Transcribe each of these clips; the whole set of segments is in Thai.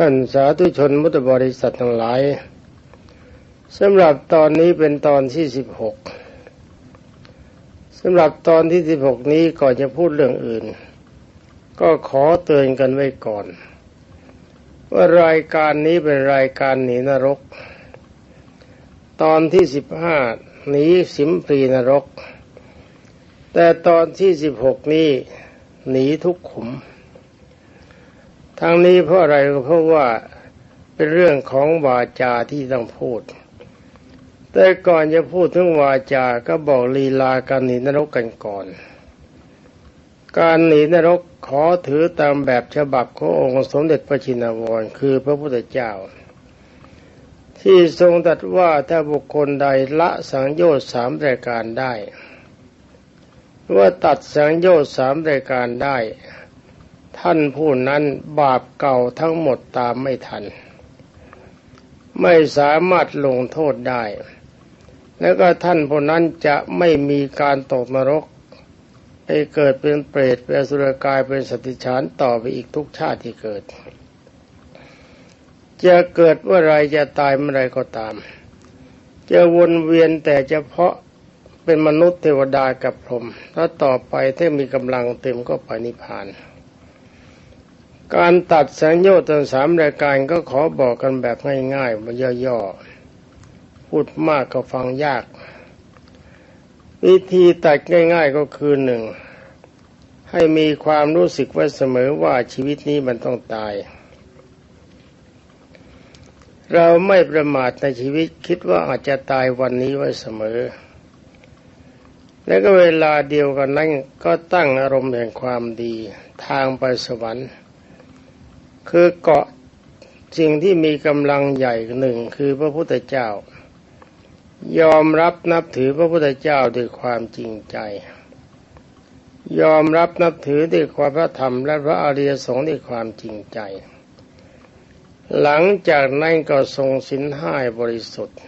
ท่านสาธุชนมุตบริษัททั้งหลายสำหรับตอนนี้เป็นตอนที่สิบหกสำหรับตอนที่สิบหกนี้ก่อนจะพูดเรื่องอื่น ก็ขอเตือนกันไว้ก่อน ว่ารายการนี้เป็นรายการหนีนรก ตอนที่สิบห้าหนีสิมปรีนรก แต่ตอนที่สิบหกนี้หนีทุกขุม ทางนี้เพราะอะไรก็เพราะว่าเป็นเรื่องของวาจาที่ต้องพูด แต่ก่อนจะพูดถึงวาจาก็บอกลีลาการหนีนรกกันก่อน การหนีนรกขอถือตามแบบฉบับขององค์สมเด็จพระชินวรคือพระพุทธเจ้า ที่ทรงตรัสว่าถ้าบุคคลใดละสังโยชน์สามรายการได้ว่าตัดสังโยชน์สามรายการได้ ท่านผู้นั้นบาปเก่าทั้งหมดตามไม่ทัน ไม่สามารถลงโทษได้ แล้วก็ท่านผู้นั้นจะไม่มีการตกนรก ไปเกิดเป็นเปรตเป็นสุรกายเป็นสติฉานต่อไปอีกทุกชาติที่เกิด จะเกิดเมื่อไรจะตายเมื่อไรก็ตาม จะวนเวียนแต่เฉพาะเป็นมนุษย์เทวดากับพรหมแล้วต่อไปถ้ามีกำลังเต็มก็ไปนิพพาน การตัดสังโยชน์ทั้งสามรายการก็ขอบอกกันแบบง่ายๆมาย่อๆ พูดมากก็ฟังยาก วิธีตัดง่ายๆก็คือหนึ่ง ให้มีความรู้สึกไว้เสมอว่าชีวิตนี้มันต้องตาย เราไม่ประมาทในชีวิตคิดว่าอาจจะตายวันนี้ไว้เสมอ และก็เวลาเดียวกันนั้นก็ตั้งอารมณ์แห่งความดี ทางไปสวรรค์ คือเกาะสิ่งที่มีกำลังใหญ่หนึ่งคือพระพุทธเจ้า ยอมรับนับถือพระพุทธเจ้าด้วยความจริงใจ ยอมรับนับถือด้วยความพระธรรมและพระอริยสงฆ์ด้วยความจริงใจ หลังจากนั้นก็ทรงสินห้าบริสุทธิ์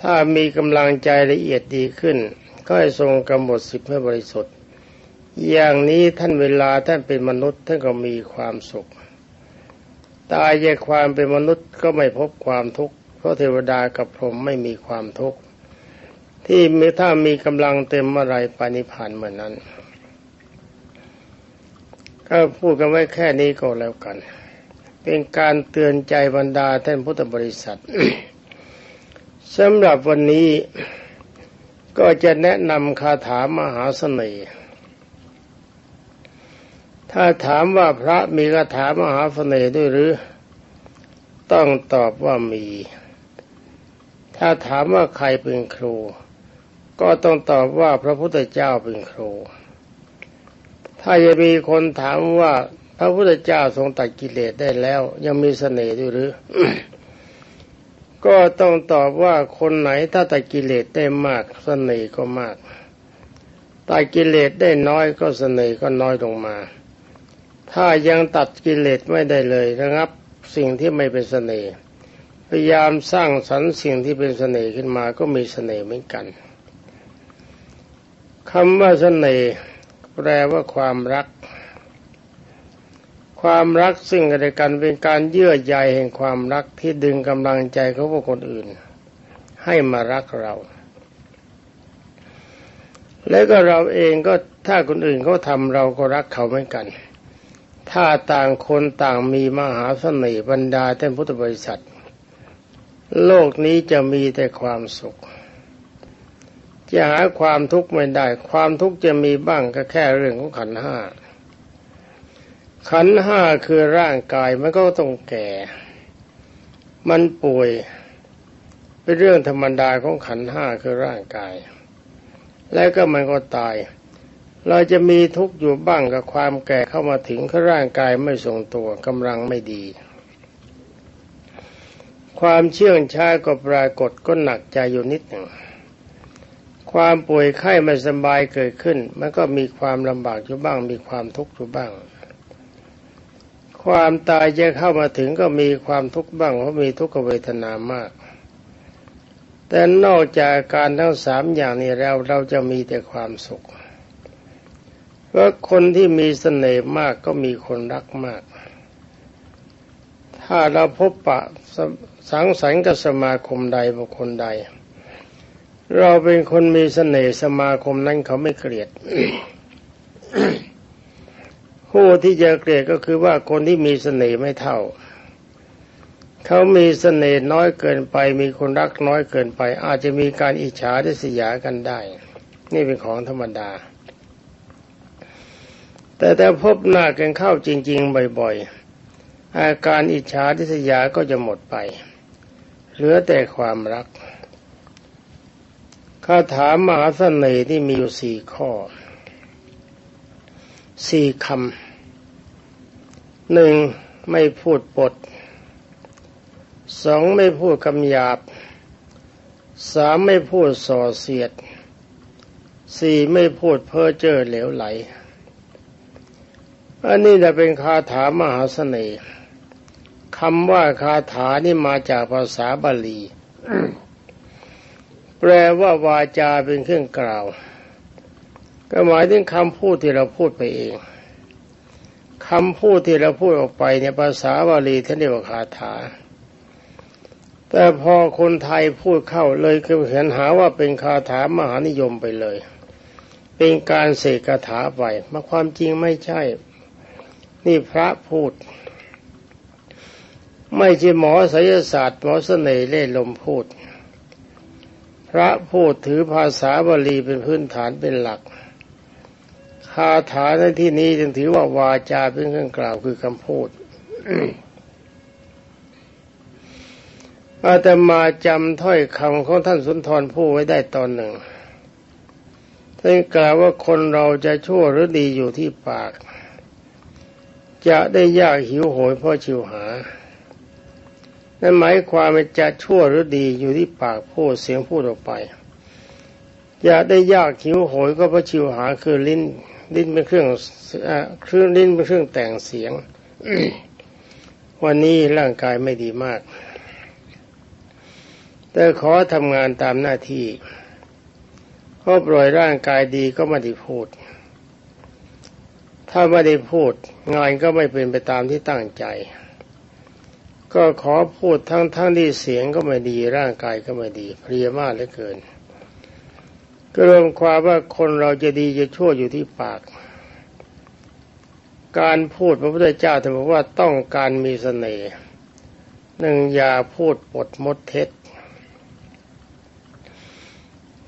ถ้ามีกำลังใจละเอียดดีขึ้น ก็ให้ทรงกำหนดสิบให้บริสุทธิ์ อย่างนี้ท่านเวลาท่านเป็นมนุษย์ท่านก็มีความสุข ตายจากความเป็นมนุษย์ก็ไม่พบความทุกข์เพราะเทวดากับพรหมไม่มีความทุกข์ที่มถ้ามีกำลังเต็มเมื่อไรปานิพานเหมือนนั้น ก็พูดกันไว้แค่นี้ก็แล้วกัน เป็นการเตือนใจบรรดาท่านพุทธบริษัทสำหรับวันนี้ก็จะแนะนำคาถามหาเสน่ห์ ถ้าถามว่าพระมีคาถามหาเสน่ห์ด้วยหรือ ต้องตอบว่ามี ถ้าถามว่าใครเป็นครู ก็ต้องตอบว่าพระพุทธเจ้าเป็นครู ถ้าจะมีคนถามว่าพระพุทธเจ้าทรงตัดกิเลสได้แล้ว ยังมีเสน่ห์ด้วยหรือ ก็ต้องตอบว่าคนไหนถ้าตัดกิเลสได้มากเสน่ห์ก็มากตัดกิเลสได้น้อยก็เสน่ห์ก็น้อยลงมา ถ้ายังตัดกิเลสไม่ได้เลยนะครับ สิ่งที่ไม่เป็นเสน่ห์พยายามสร้างสรรค์สิ่งที่เป็นเสน่ห์ขึ้นมาก็มีเสน่ห์เหมือนกันคำว่าเสน่ห์แปลว่าความรัก ความรักซึ่งกันและกันเป็นการเยื่อใยแห่งความรักที่ดึงกำลังใจของบุคคลอื่น ให้มารักเรา แล้วก็เราเองก็ถ้าคนอื่นเขาทำเราก็รักเขาเหมือนกัน ถ้าต่างคนต่างมีมหาเสน่ห์บรรดาท่านพุทธบริษัท โลกนี้จะมีแต่ความสุข จะหาความทุกข์ไม่ได้ ความทุกข์จะมีบ้างก็แค่เรื่องของขันห้า ขันห้าคือร่างกายมันก็ต้องแก่ มันป่วยเป็นเรื่องธรรมดาของขันห้าคือร่างกาย แล้วก็มันก็ตาย เราจะมีทุกข์อยู่บ้างกับความแก่เข้ามาถึงข้าร่างกายไม่ทรงตัวกำลังไม่ดี ความเชื่องช้าก็ปรากฏก็หนักใจอยู่นิดหนึ่งความป่วยไข้ไม่สบายเกิดขึ้น มันก็มีความลำบากอยู่บ้าง มีความทุกข์อยู่บ้าง ความตายจะเข้ามาถึงก็มีความทุกข์บ้างเพราะมีทุกขเวทนามาก แต่นอกจากการทั้งสามอย่างนี้แล้วเราจะมีแต่ความสุข เพราะคนที่มีเสน่ห์มากก็มีคนรักมาก ถ้าเราพบปะสังสรรค์กับสมาคมใดบุคคลใด เราเป็นคนมีเสน่ห์สมาคมนั้นเขาไม่เกลียดผู้ที่จะเกลียดก็คือว่าคนที่มีเสน่ห์ไม่เท่า เขามีเสน่ห์น้อยเกินไป มีคนรักน้อยเกินไป อาจจะมีการอิจฉาทิษยากันได้ นี่เป็นของธรรมดา แต่ถ้าพบหน้ากันเข้าจริง ๆ บ่อยๆ อาการอิจฉาทิษยาก็จะหมดไป เหลือแต่ความรักคาถามหาเสน่ห์ที่มีอยู่สี่ข้อสี่คำหนึ่งไม่พูดปดสองไม่พูดคำหยาบสามไม่พูดส่อเสียดสี่ไม่พูดเพ้อเจ้อเหลวไหล อันนี้จะเป็นคาถามหาเสน่ห์คำว่าคาถานี่มาจากภาษาบาลี แปลว่าวาจาเป็นเครื่องกล่าว ก็หมายถึงคำพูดที่เราพูดไปเองคำพูดที่เราพูดออกไปในภาษาบาลีท่านเรียกว่าคาถา แต่พอคนไทยพูดเข้าเลยคือเห็นหาว่าเป็นคาถามหานิยมไปเลย เป็นการเสกคาถาไปมาความจริงไม่ใช่ นี่พระพูด ไม่ใช่หมอไสยศาสตร์หมอเสน่ห์เล่ลมพูด พระพูดถือภาษาบาลีเป็นพื้นฐานเป็นหลักคาถาในที่นี้จึงถือว่าวาจาเป็นเครื่องกล่าวคือคำพูดอาตมาจำถ้อยคำของท่านสุนทรผู้ไว้ได้ตอนหนึ่งท่านกล่าวว่าคนเราจะชั่วหรือดีอยู่ที่ปาก จะได้ยากหิวโหยเพราะชิวหา นั่นหมายความว่าจะชั่วหรือดีอยู่ที่ปากพูดเสียงพูดออกไปจะได้ยากหิวโหยก็เพราะชิวหาคือลิ้น ลิ้นเป็นเครื่องเครื่องลิ้นเป็นเครื่องแต่งเสียง วันนี้ร่างกายไม่ดีมาก แต่ขอทำงานตามหน้าที่เพราะปล่อยร่างกายดีก็ไม่ได้พูด ถ้าไม่ได้พูดงานก็ไม่เป็นไปตามที่ตั้งใจ ก็ขอพูดทั้งทั้งที่เสียงก็ไม่ดีร่างกายก็ไม่ดีเพลียมากเหลือเกิน ก็รวมความว่าคนเราจะดีจะชั่วอยู่ที่ปาก การพูดพระพุทธเจ้าท่านบอกว่าต้องการมีเสน่ห์หนึ่งอย่าพูดปดมดเท็จ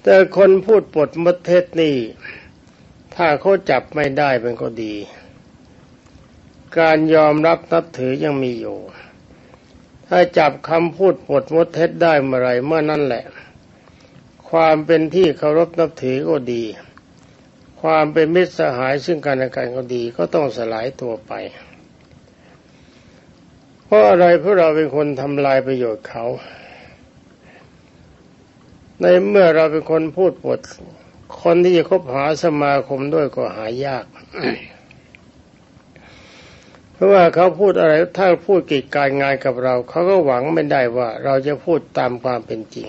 แต่คนพูดปดมดเท็จนี่ ถ้าเขาจับไม่ได้เป็นก็ดี การยอมรับนับถือยังมีอยู่ ถ้าจับคำพูดปดมดเท็จได้เมื่อไรเมื่อนั่นแหละ ความเป็นที่เคารพนับถือก็ดี ความเป็นมิตรสหายซึ่งกันและกันก็ดีก็ต้องสลายตัวไป เพราะอะไรเพราะเราเป็นคนทำลายประโยชน์เขา ในเมื่อเราเป็นคนพูดปด คนที่จะคบหาสมาคมด้วยก็หายาก เพราะว่าเขาพูดอะไรถ้าพูดกิจการงานกับเรา เขาก็หวังไม่ได้ว่า เราจะพูดตามความเป็นจริง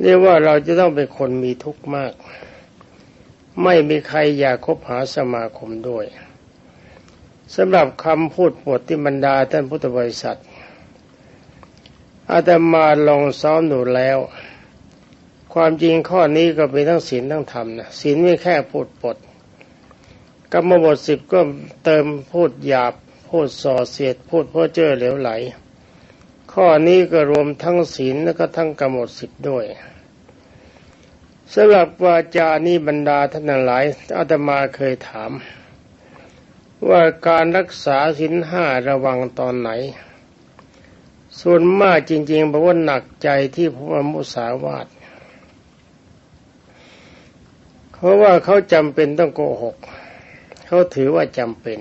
เรียกว่าเราจะต้องเป็นคนมีทุกข์มาก ไม่มีใครอยากคบหาสมาคมด้วยสำหรับคำพูดปวดที่บรรดาท่านพุทธบริษัทอาตมาลองซ้อมดูแล้ว ความจริงข้อนี้ก็เป็นทั้งศีลทั้งธรรมนะศีลไม่แค่พูดปดกรรมบทสิบก็เติมพูดหยาบ พูดส่อเสียด พูดพ้อเจ้อเหลวไหล ข้อนี้ก็รวมทั้งศีลและก็ทั้งกำหนดสิบด้วยสำหรับวาจานี้บรรดาท่านหลายอาตมาเคยถาม ว่าการรักษาศีลห้าระวังตอนไหน ส่วนมากจริงๆบอกว่าหนักใจที่พระมุสาวาทเพ ราะว่าเขาจำเป็นต้องโกหก เขาถือว่าจำเป็น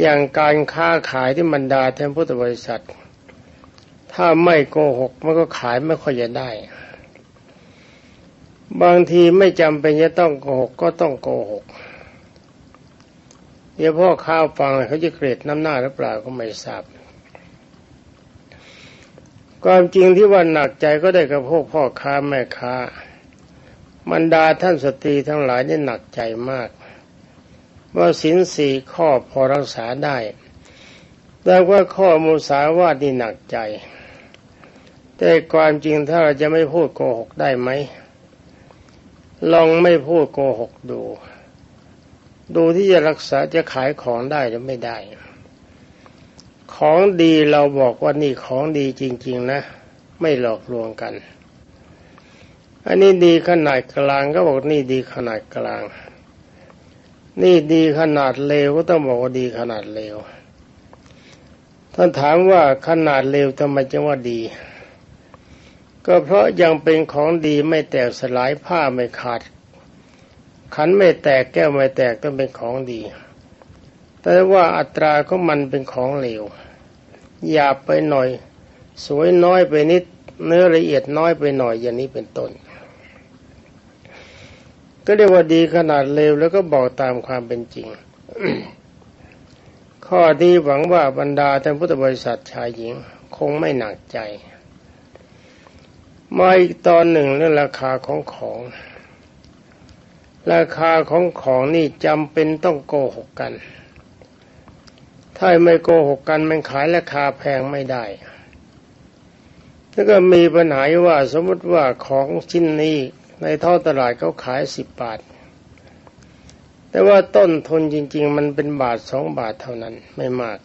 อย่างการค้าขายที่บรรดาท่านพุทธบริษัท ถ้าไม่โกหกมันก็ขายไม่ค่อยจะได้ บางทีไม่จำเป็นจะต้องโกหกก็ต้องโกหกเดี๋ยวพ่อข้าวฟังเขาจะเกรดน้ำหน้าหรือเปล่าก็ไม่ทราบความจริงที่ว่าหนักใจก็ได้กับพวกพ่อค้าแม่ค้า บรรดาท่านสตรีทั้งหลายนี่หนักใจมาก ว่าสินสี่ข้อพอรักษาได้ แต่ว่าข้อมูสาวาดนี่หนักใจ แต่ความจริงถ้าเราจะไม่พูดโกหกได้ไหม ลองไม่พูดโกหกดู ดูที่จะรักษาจะขายของได้หรือไม่ได้ ของดีเราบอกว่านี่ของดีจริง ๆ นะ ไม่หลอกลวงกัน อันนี้ดีขนาดกลางก็บอกนี่ดีขนาดกลาง นี่ดีขนาดเลวก็ต้องบอกว่าดีขนาดเลวท่านถามว่าขนาดเลวทำไมจึงว่าดี ก็เพราะยังเป็นของดีไม่แตกสลายผ้าไม่ขาด ขันไม่แตกแก้วไม่แตกต้องเป็นของดี แต่ว่าอัตราของมันเป็นของเลวหยาบไปหน่อย สวยน้อยไปนิดเนื้อละเอียดน้อยไปหน่อยอย่างนี้เป็นต้น ก็เรียกว่าดีขนาดเลวแล้วก็บอกตามความเป็นจริง ข้อนี้หวังว่าบรรดาท่านพุทธบริษัทชายหญิงคงไม่หนักใจ มาอีกตอนหนึ่งเรื่องราคาของของ ราคาของของนี่จำเป็นต้องโกหกกัน ถ้าไม่โกหกกันมันขายราคาแพงไม่ได้แล้วก็มีปัญหาว่าสมมติว่าของชิ้นนี้ ในท้องตลาดเขาขายสิบบาท แต่ว่าต้นทุนจริง ๆ มันเป็นบาทสองบาทเท่านั้นไม่มาก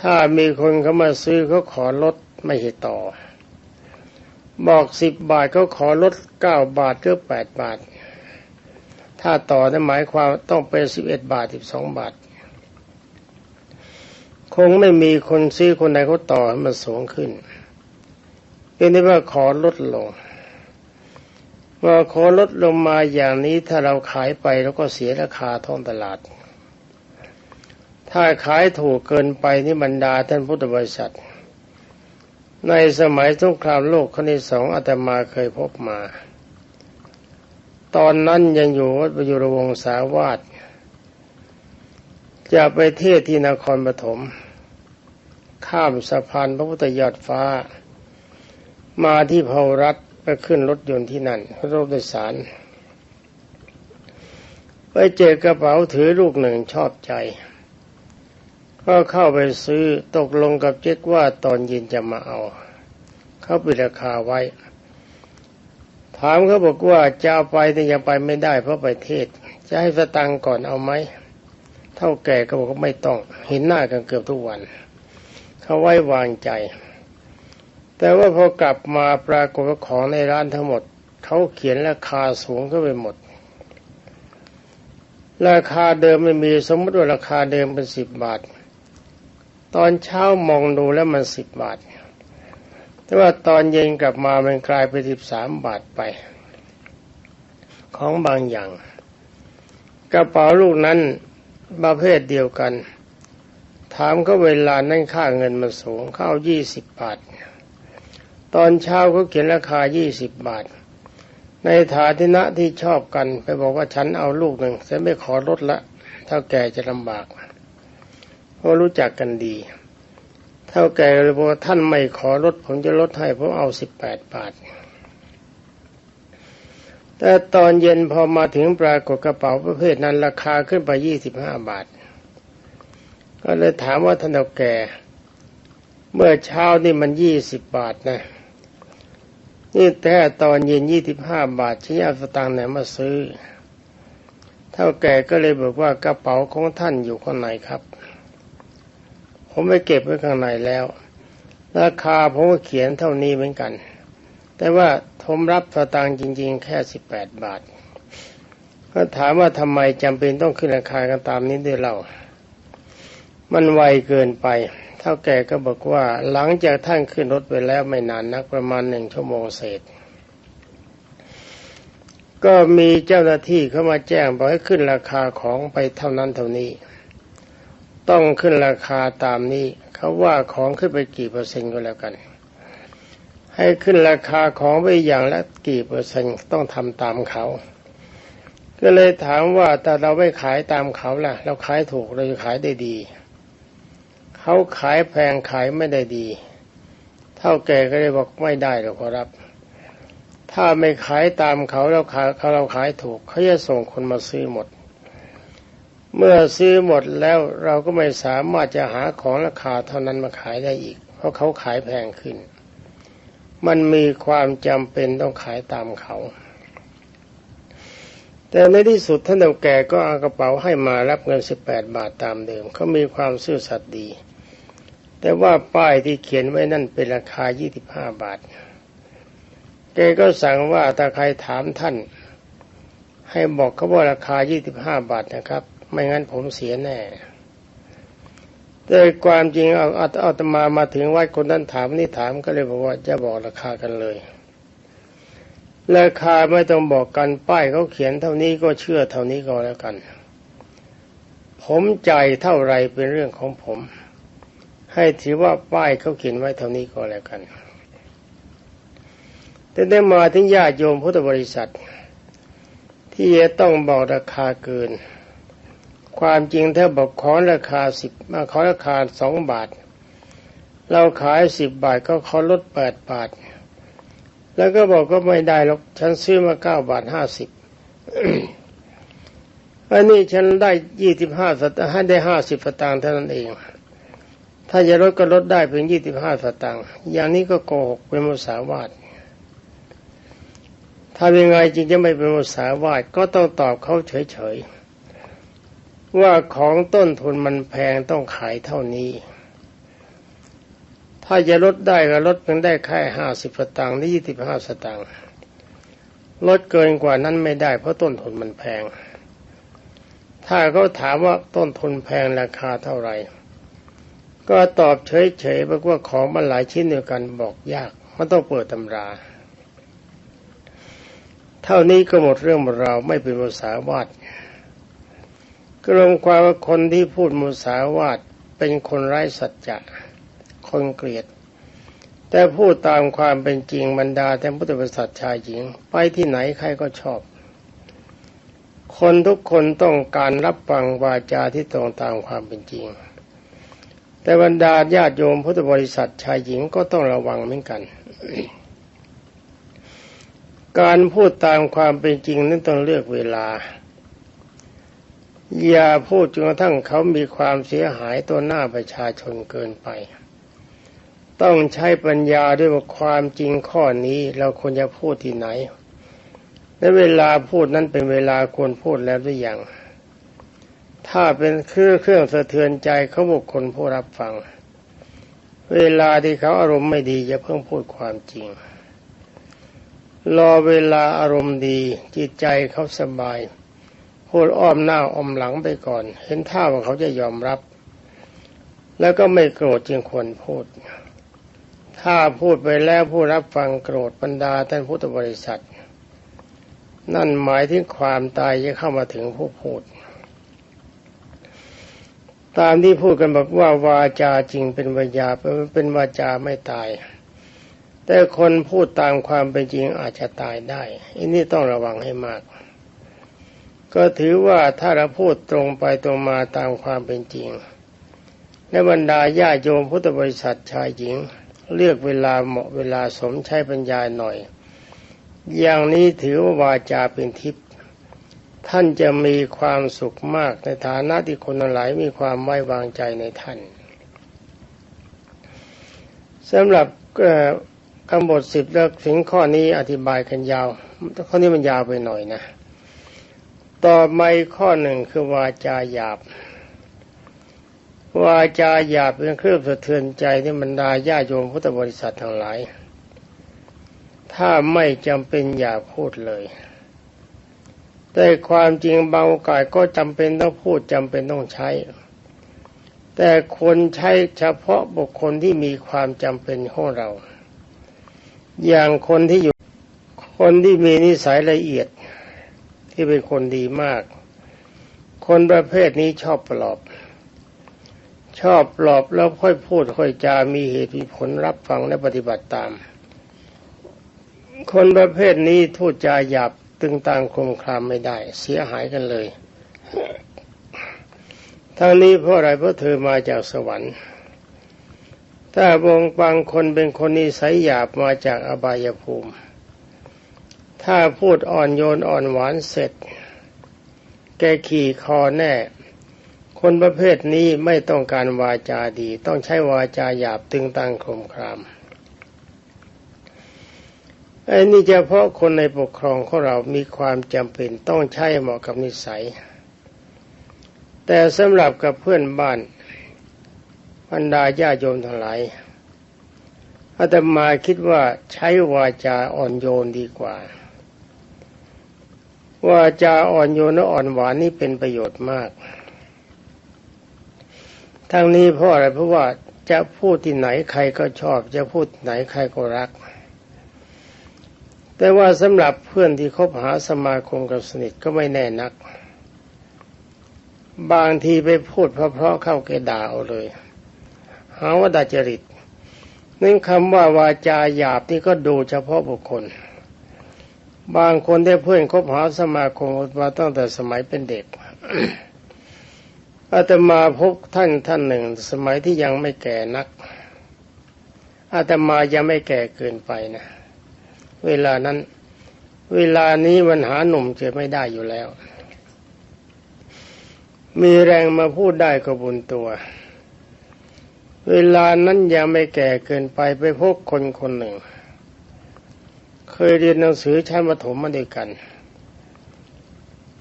ถ้ามีคนเขามาซื้อเขาขอลดไม่ให้ต่อ บอกสิบบาทเขาขอลดเก้าบาทหรือแปดบาท ถ้าต่อนั่นหมายความต้องเป็นสิบเอ็ดบาทสิบสองบาท คงไม่มีคนซื้อคนใดเขาต่อให้มันสูงขึ้นเป็นได้ว่าขอลดลง ว่าขอลดลงมาอย่างนี้ถ้าเราขายไปแล้วก็เสียราคาท้องตลาด ถ้าขายถูกเกินไปนี่บรรดาท่านพุทธบริษัท ในสมัยสงครามโลกครั้งที่สองอาตมาเคยพบมา ตอนนั้นยังอยู่วัดประยุรวงศาวาสจะไปเทศที่นครปฐมข้ามสะพานพระพุทธยอดฟ้า มาที่เผารัฐ ไปขึ้นรถยนต์ที่นั่นรถโดยสารไปเจอกระเป๋าถือลูกหนึ่งชอบใจ ก็เข้าไปซื้อตกลงกับเจ๊กว่าตอนเย็นจะมาเอา เขาปิดราคาไว้ ถามเขาบอกว่าจะเอาไปแต่ยังไปไม่ได้เพราะไปเทศ จะให้สตังก่อนเอาไหมเท่าแก่ก็บอกว่าไม่ต้อง เห็นหน้ากันเกือบทุกวัน เขาไว้วางใจ แต่ว่าพอกลับมาปรากฏว่าของในร้านทั้งหมดเขาเขียนราคาสูงขึ้นไปหมด ราคาเดิมไม่มีสมมติว่าราคาเดิมเป็นสิบบาท ตอนเช้ามองดูแล้วมันสิบบาท แต่ว่าตอนเย็นกลับมามันกลายเป็นสิบสามบาทไป ของบางอย่าง กระเป๋าลูกนั้นประเภทเดียวกัน ถามก็เวลานั้นค่าเงินมันสูงเข้ายี่สิบบาท ตอนเช้าเขาเขียนราคายี่สิบบาท ในฐานะที่ชอบกัน ไปบอกว่าฉันเอาลูกหนึ่งฉันไม่ขอลดละเท่าแก่จะลำบาก เพราะรู้จักกันดี เท่าแก่เลยบอกว่าท่านไม่ขอลดผมจะลดให้ผมเอาสิบแปดบาท แต่ตอนเย็นพอมาถึงปรากฏกระเป๋าประเภทนั้นราคาขึ้นไปยี่สิบห้าบาท ก็เลยถามว่าท่านเท่าแก่ เมื่อเช้านี่มันยี่สิบบาทนะ นี่แต่ตอนเย็นยี่สิบห้าบาทชี้เอาสตางค์ไหนมาซื้อ เท่าแก่ก็เลยบอกว่ากระเป๋าของท่านอยู่ข้างในครับ ผมไปเก็บไว้ข้างในแล้ว ราคาผมก็เขียนเท่านี้เหมือนกัน แต่ว่าผมรับสตางค์จริง ๆ แค่สิบแปดบาทก็ถามว่าทำไมจำเป็นต้องขึ้นราคากันตามนี้ด้วยเรา มันไวเกินไป ท่าแก่ก็บอกว่าหลังจากท่านขึ้นรถไปแล้วไม่นานนักประมาณหนึ่งชั่วโมงเศษ ก็มีเจ้าหน้าที่เข้ามาแจ้งบอกให้ขึ้นราคาของไปเท่านั้นเท่านี้ ต้องขึ้นราคาตามนี้เขาว่าของขึ้นไปกี่เปอร์เซ็นต์ก็แล้วกัน ให้ขึ้นราคาของไปอย่างละกี่เปอร์เซ็นต์ต้องทำตามเขา ก็เลยถามว่าแต่เราไม่ขายตามเขาล่ะ เราขายถูกเราจะขายได้ดี เขาขายแพงขายไม่ได้ดี เท่าแก่ก็เลยบอกไม่ได้หรอกครับ ถ้าไม่ขายตามเขาเราขายเขาเราขายถูกเขาจะส่งคนมาซื้อหมด เมื่อซื้อหมดแล้วเราก็ไม่สามารถจะหาของราคาเท่านั้นมาขายได้อีก เพราะเขาขายแพงขึ้น มันมีความจำเป็นต้องขายตามเขาแต่ในที่สุดท่านเฒ่าแก่ก็เอากระเป๋าให้มารับเงินสิบแปดบาทตามเดิมเขามีความซื่อสัตย์ดี แต่ว่าป้ายที่เขียนไว้นั่นเป็นราคายี่สิบาท แกก็สั่งว่าถ้าใครถามท่าน ให้บอกเขาว่าราคายี่สิบาทนะครับ ไม่งั้นผมเสียแน่แต่ความจริงเอาอาเอาตมามาถึงวัดคนนั้นถามนี่ถามก็เลยบอกว่าจะบอกราคากันเลย ราคาไม่ต้องบอกกันป้ายเขาเขียนเท่านี้ก็เชื่อเท่านี้ก็แล้วกัน ผมใจเท่าไรเป็นเรื่องของผม ให้ถือว่าป้ายเขาเขียนไว้เท่านี้ก็แล้วกัน แต่ได้มาถึงญาติโยมพุทธบริษัท ที่จะต้องบอกราคาเกิน ความจริงถ้าบอกขอราคาสิบมาขอราคาสองบาท เราขายสิบบาทก็ขอลดแปดบาท แล้วก็บอกก็ไม่ได้หรอกฉันซื้อมาเก้าบาทห้าสิบอันนี้ฉันได้ยี่สิบห้าสตางค์ให้ได้ห้าสิบสตางค์เท่านั้นเอง ถ้าจะลดก็ลดได้เพียงยี่สิบห้าสตางค์อย่างนี้ก็โกหกเป็นมุสาวาททำยังไงจึงจะไม่เป็นมุสาวาทก็ต้องตอบเขาเฉยๆว่าของต้นทุนมันแพงต้องขายเท่านี้ ถ้าจะลดได้ก็ลดเพียงได้แค่ห้าสิบสตางค์หรือยี่สิบห้าสตางค์ลดเกินกว่านั้นไม่ได้ เพราะต้นทุนมันแพง ถ้าเขาถามว่าต้นทุนแพงราคาเท่าไหร่ ก็ตอบเฉยๆบอกว่าของมันหลายชิ้นเดียวกันบอกยากมันต้องเปิดตำรา เท่านี้ก็หมดเรื่องหมดราวไม่เป็นมุสาวาทก็รวมความว่าคนที่พูดมุสาวาทเป็นคนไร้สัจจะคนเกลียด แต่พูดตามความเป็นจริงบรรดาแต่พุทธบริษัทชายหญิง ไปที่ไหนใครก็ชอบ คนทุกคนต้องการรับฟังวาจาที่ตรงตามความเป็นจริง แต่บรรดาญาติโยมพุทธบริษัทชายหญิงก็ต้องระวังเหมือนกัน การพูดตามความเป็นจริงนั้นต้องเลือกเวลา อย่าพูดจนกระทั่งเขามีความเสียหายตัวหน้าประชาชนเกินไป ต้องใช้ปัญญาด้วยว่าความจริงข้อนี้เราควรจะพูดที่ไหนและเวลาพูดนั้นเป็นเวลาควรพูดแล้วหรือยัง ถ้าเป็นเครื่องเครื่องสะเทือนใจเขาบุคคลผู้รับฟัง เวลาที่เขาอารมณ์ไม่ดีอย่าเพิ่งพูดความจริง รอเวลาอารมณ์ดี จิตใจเขาสบายพูดอ้อมหน้าอ้อมหลังไปก่อน เห็นท่าว่าเขาจะยอมรับ แล้วก็ไม่โกรธจึงควรพูด ถ้าพูดไปแล้วผู้รับฟังโกรธบรรดาท่านพุทธบริษัท นั่นหมายถึงความตายจะเข้ามาถึงผู้พูด ตามที่พูดกันบอกว่าวาจาจริงเป็นวิญญาเป็นวาจาไม่ตาย แต่คนพูดตามความเป็นจริงอาจจะตายได้ อันนี้ต้องระวังให้มาก ก็ถือว่าถ้าเราพูดตรงไปตรงมาตามความเป็นจริงและบรรดาญาโยมพุทธบริษัทชายหญิง เลือกเวลาเหมาะเวลาสมใช้ปัญญาหน่อย อย่างนี้ถือว่าวาจาเป็นทิพย์ ท่านจะมีความสุขมากในฐานะที่คนหลายมีความไว้วางใจในท่านสำหรับคำบทสิบแล้วถึงข้อนี้อธิบายกันยาว ข้อนี้มันยาวไปหน่อยนะ ต่อมาข้อหนึ่งคือวาจาหยาบ วาจาหยาบเป็นเครื่องสะเทือนใจที่บรรดาญาโยมพุทธบริษัททั้งหลาย ถ้าไม่จำเป็นอย่าพูดเลย แต่ความจริงบางโอกาสก็จำเป็นต้องพูดจำเป็นต้องใช้ แต่คนใช้เฉพาะบุคคลที่มีความจำเป็นของเรา อย่างคนที่อยู่คนที่มีนิสัยละเอียดที่เป็นคนดีมาก คนประเภทนี้ชอบปลอบ ชอบปลอบแล้วค่อยพูดค่อยจามีเหตุมีผลรับฟังและปฏิบัติตาม คนประเภทนี้ทูตจาหยาบ ตึงต่างคมคลามไม่ได้ เสียหายกันเลย ทั้งนี้เพราะอะไรเพราะเธอมาจากสวรรค์ ถ้าวงบางคนเป็นคนนิสัยหยาบมาจากอบายภูมิ ถ้าพูดอ่อนโยนอ่อนหวานเสร็จ แกขี่คอแน่ คนประเภทนี้ไม่ต้องการวาจาดี ต้องใช้วาจาหยาบตึงตังคมคราม ไอ้นี่เฉพาะคนในปกครองของเรามีความจำเป็นต้องใช้เหมาะกับนิสัย แต่สำหรับกับเพื่อนบ้านบรรดาญาโยมทั้งหลายอาตมาคิดว่าใช้วาจาอ่อนโยนดีกว่า วาจาอ่อนโยนและอ่อนหวานนี่เป็นประโยชน์มาก ทั้งนี้เพราะอะไรเพราะว่าจะพูดที่ไหนใครก็ชอบ จะพูดไหนใครก็รัก แต่ว่าสำหรับเพื่อนที่คบหาสมาคมกับสนิทก็ไม่แน่นัก บางทีไปพูดเพราะๆเข้าแกด่าเอาเลย หาว่าดาจริตนั่นคำว่าวาจาหยาบนี่ก็ดูเฉพาะบุคคล บางคนได้เพื่อนคบหาสมาคมมาตั้งแต่สมัยเป็นเด็กอาตมาพบท่านท่านหนึ่ง สมัยที่ยังไม่แก่นักอาตมายังไม่แก่เกินไปนะ เวลานั้น เวลานี้มันหาหนุ่มจอไม่ได้อยู่แล้ว มีแรงมาพูดได้ก็บุญตัว เวลานั้นยังไม่แก่เกินไปไปพบคนคนหนึ่ง เคยเรียนหนังสือชั้นประถมมาด้วยกัน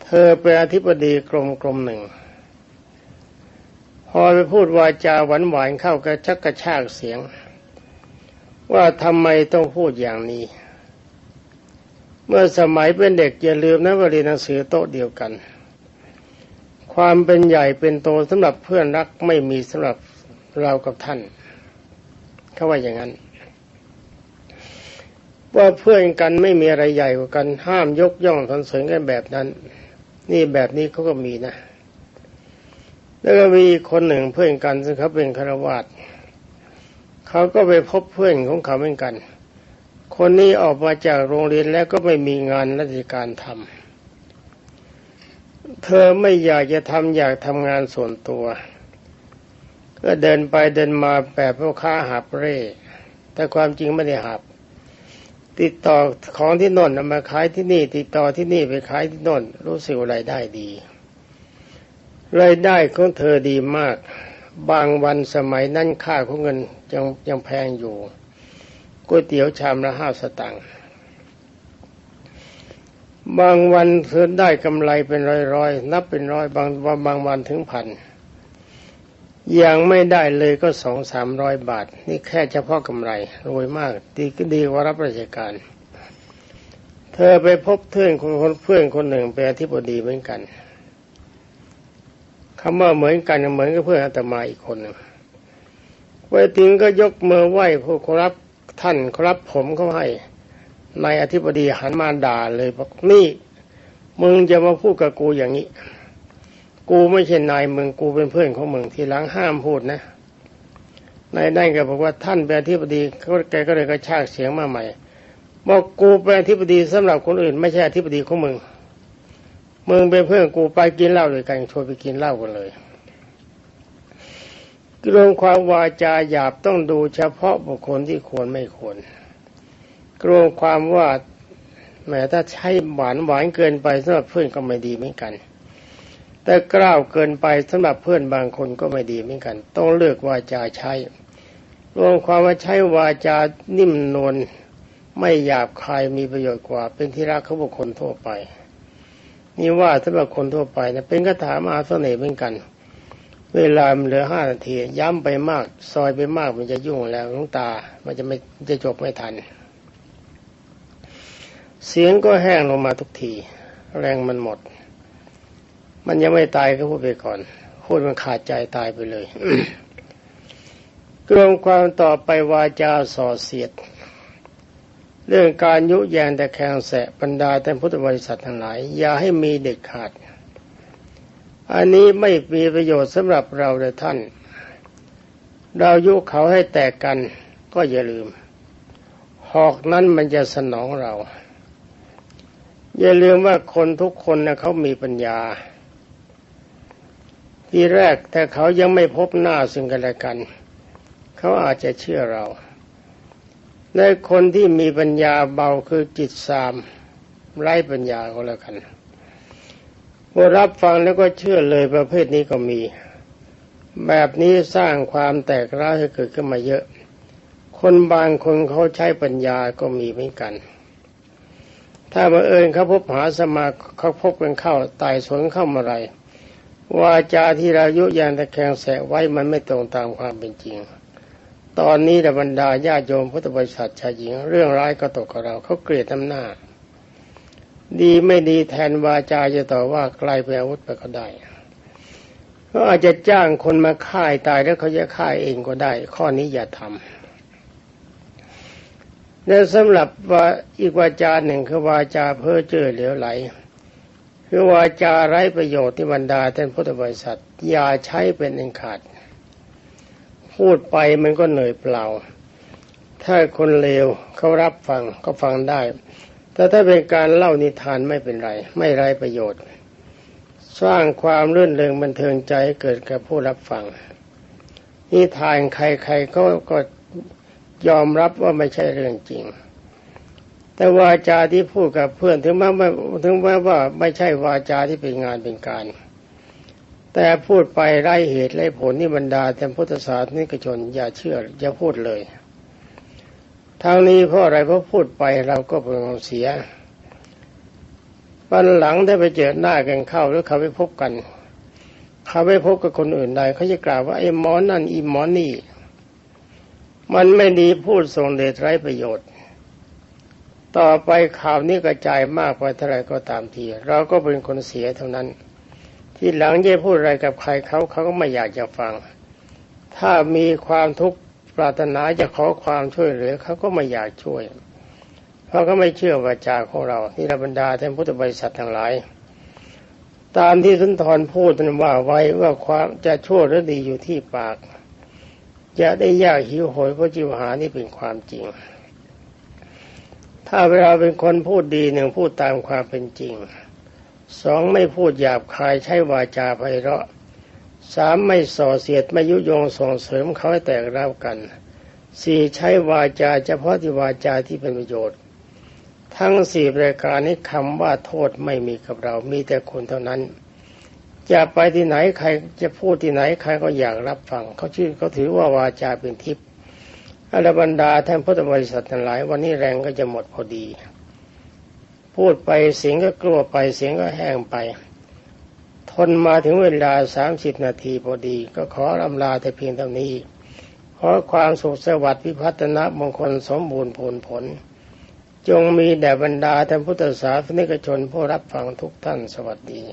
เธอเป็นอธิบดีกรมกรมหนึ่งพอไปพูดวาจาหวานหวานเข้ากระชักกระชากเสียง ว่าทำไมต้องพูดอย่างนี้ เมื่อสมัยเป็นเด็กอย่าลืมนะว่าเรียนหนังสือโต๊ะเดียวกัน ความเป็นใหญ่เป็นโตสำหรับเพื่อนรักไม่มีสำหรับเรากับท่านเขาว่าอย่างนั้น ว่าเพื่อนกันไม่มีอะไรใหญ่กว่ากันห้ามยกย่องสรรเสริญกันแบบนั้น นี่แบบนี้เขาก็มีนะแล้วก็มีคนหนึ่งเพื่อนกันซึ่งเขาเป็นคารวาสเขาก็ไปพบเพื่อนของเขาเหมือนกัน คนนี้ออกมาจากโรงเรียนแล้วก็ไม่มีงานราชการทำ เธอไม่อยากจะทำอยากทำงานส่วนตัว ก็เดินไปเดินมาแบบพ่อค้าหับเร่ แต่ความจริงไม่ได้หับติดต่อของที่นนท์มาขายที่นี่ ติดต่อที่นี่ไปขายที่นนท์รู้สึกรายได้ดีรายได้ของเธอดีมาก บางวันสมัยนั้นค่าของเงินยังยังแพงอยู่ ก๋วยเตี๋ยวชามละห้าสตางค์บางวันเธอได้กำไรเป็นร้อยๆ นับเป็นร้อยบางบางวันถึงพันยังไม่ได้เลยก็สองสามร้อยบาท นี่แค่เฉพาะกำไรรวยมาก ดีก็ดีกว่ารับราชการ เธอไปพบเพื่อนคนเพื่อนคนหนึ่งเป็นอธิบดีเหมือนกันคำว่าเหมือนกันเหมือนกับเพื่อนอาตมาอีกคนหนึ่งไปถึงก็ยกมือไหว้ผู้ครับ ท่านครับผมเขาให้นายอธิบดีหันมาด่าเลยบอกนี่มึงจะมาพูดกับกูอย่างนี้ กูไม่ใช่นายมึงกูเป็นเพื่อนของมึงทีหลังห้ามพูดนะนายได้ก็บอกว่าท่านเป็นอธิบดีเขาแกก็เลยกระชากเสียงมาใหม่บอกกูเป็นอธิบดีสำหรับคนอื่น ไม่ใช่อธิบดีของมึงมึงเป็นเพื่อนกูไปกินเหล้าด้วยกันชวนไปกินเหล้ากันเลย เรื่องความวาจาหยาบต้องดูเฉพาะบุคคลที่ควรไม่ควรกรงความว่าแม้ถ้าใช้หวานหวานเกินไปสำหรับเพื่อนก็ไม่ดีเหมือนกัน แต่กล้าวเกินไปสำหรับเพื่อนบางคนก็ไม่ดีเหมือนกัน ต้องเลือกวาจาใช้รวมความว่าใช้วาจานิ่มนวลไม่หยาบคายมีประโยชน์กว่า เป็นที่รักของบุคคลทั่วไป นี่ว่าสำหรับคนทั่วไปนะเป็นคาถามหาเสน่ห์เหมือนกัน เวลาเหลือห้านาที ย้ำไปมาก ซอยไปมากมันจะยุ่งแล้วลุงตา มันจะไม่จะจบไม่ทัน เสียงก็แห้งลงมาทุกที แรงมันหมด มันยังไม่ตายก็พูดไปก่อนพูดมันขาดใจตายไปเลยกรวมความต่อไปวาจาส่อเสียด เรื่องการยุแยงแต่แข่งแสะบรรดาแต่พุทธบริษัททั้งหลาย อย่าให้มีเด็กขาด อันนี้ไม่มีประโยชน์สำหรับเราเลยท่าน เรายุเขาให้แตกกันก็อย่าลืม หอกนั้นมันจะสนองเรา อย่าลืมว่าคนทุกคนนะเขามีปัญญา ทีแรกแต่เขายังไม่พบหน้าซึ่งกันและกัน เขาอาจจะเชื่อเราในคนที่มีปัญญาเบาคือจิตสามไร้ปัญญาก็แล้วกัน พอรับฟังแล้วก็เชื่อเลยประเภทนี้ก็มี แบบนี้สร้างความแตกร้าวให้เกิดขึ้นมาเยอะ คนบางคนเขาใช้ปัญญาก็มีเหมือนกัน ถ้าบังเอิญเขาพบหาสมาเขาพบกันเข้าตายสวนเข้ามาไรวาจาที่เรายุยานตะแคงแสไว้มันไม่ตรงตามความเป็นจริง ตอนนี้บรรดาญาโยมพุทธบริษัทชายหญิง เรื่องร้ายก็ตกกับเราเขาเกลียดน้ำหน้า ดีไม่ดีแทนวาจาจะต่อว่ากลไปอาวุธไปก็ได้ก็อาจจะจ้างคนมาฆ่าตายแล้วเขาจะฆ่าเองก็ได้ ข้อนี้อย่าทำและสำหรับว่าอีกวาจาหนึ่งคือวาจาเพ้อเจ้อเหลวไหล คือวาจาไร้ประโยชน์ที่บรรดาท่านพุทธบริษัท อย่าใช้เป็นอันขาด พูดไปมันก็เหนื่อยเปล่า ถ้าคนเลวเขารับฟังก็ฟังได้ แต่ถ้าเป็นการเล่านิทานไม่เป็นไร ไม่ไร้ประโยชน์ สร้างความรื่นเริงบันเทิงใจเกิดกับผู้รับฟัง นิทานใครๆก็ก็ยอมรับว่าไม่ใช่เรื่องจริง แต่วาจาที่พูดกับเพื่อนถึงแม้ว่าถึงแม้ว่าไม่ใช่วาจาที่เป็นงานเป็นการ แต่พูดไปไร้เหตุไร้ผลนี่บรรดาแต่พุทธศาสนิกชนอย่าเชื่ออย่าพูดเลย ทางนี้เพราะอะไรเพราะพูดไปเราก็เป็นเสียวันหลังได้ไปเจอหน้ากันเข้าหรือเขาไปพบกัน เขาไปพบกับคนอื่นใดเขาจะกล่าวว่าไอ้หมอนั่นอีหมอนี่ มันไม่ดีพูดส่งเดชไร้ประโยชน์ ต่อไปข่าวนี้กระจายมากไปเท่าไรก็ตามที เราก็เป็นคนเสียเท่านั้น ที่หลังจะพูดอะไรกับใครเขาเขาก็ไม่อยากจะฟัง ถ้ามีความทุกข์ ปรารถนาจะขอความช่วยเหลือเขาก็ไม่อยากช่วย เพราะเขาไม่เชื่อวาจาของเราที่ระบรรดาท่านพุทธบริษัททั้งหลาย ตามที่สุนทรพูดนั้นว่าไว้ว่าความจะชั่วหรือดีอยู่ที่ปาก จะได้ยากหิวโหยเพราะจิวหานี่เป็นความจริง ถ้าเวลาเป็นคนพูดดีหนึ่งพูดตามความเป็นจริงสองไม่พูดหยาบคายใช้วาจาไพเราะ สามไม่ส่อเสียดไม่ยุยงส่งเสริมเขาให้แตกร้าวกันสี่ใช้วาจาเฉพาะที่วาจาที่เป็นประโยชน์ ทั้งสี่รายการนี้คำว่าโทษไม่มีกับเรา มีแต่คนเท่านั้น จะไปที่ไหนใครจะพูดที่ไหนใครก็อยากรับฟังเขาชื่อเขาถือว่าวาจาเป็นทิพย์อรบรรดาท่านพุทธบริษัททั้งหลาย วันนี้แรงก็จะหมดพอดี พูดไปเสียงก็กลัวไปเสียงก็แห้งไป ทนมาถึงเวลาสามสิบนาทีพอดี ก็ขอลำลาแต่เพียงเท่านี้ ขอความสุขสวัสดิ์พิพัฒนมงคลสมบูรณ์ผลผล จงมีแด่บรรดาท่านพุทธศาสนิกชนผู้รับฟังทุกท่านสวัสดี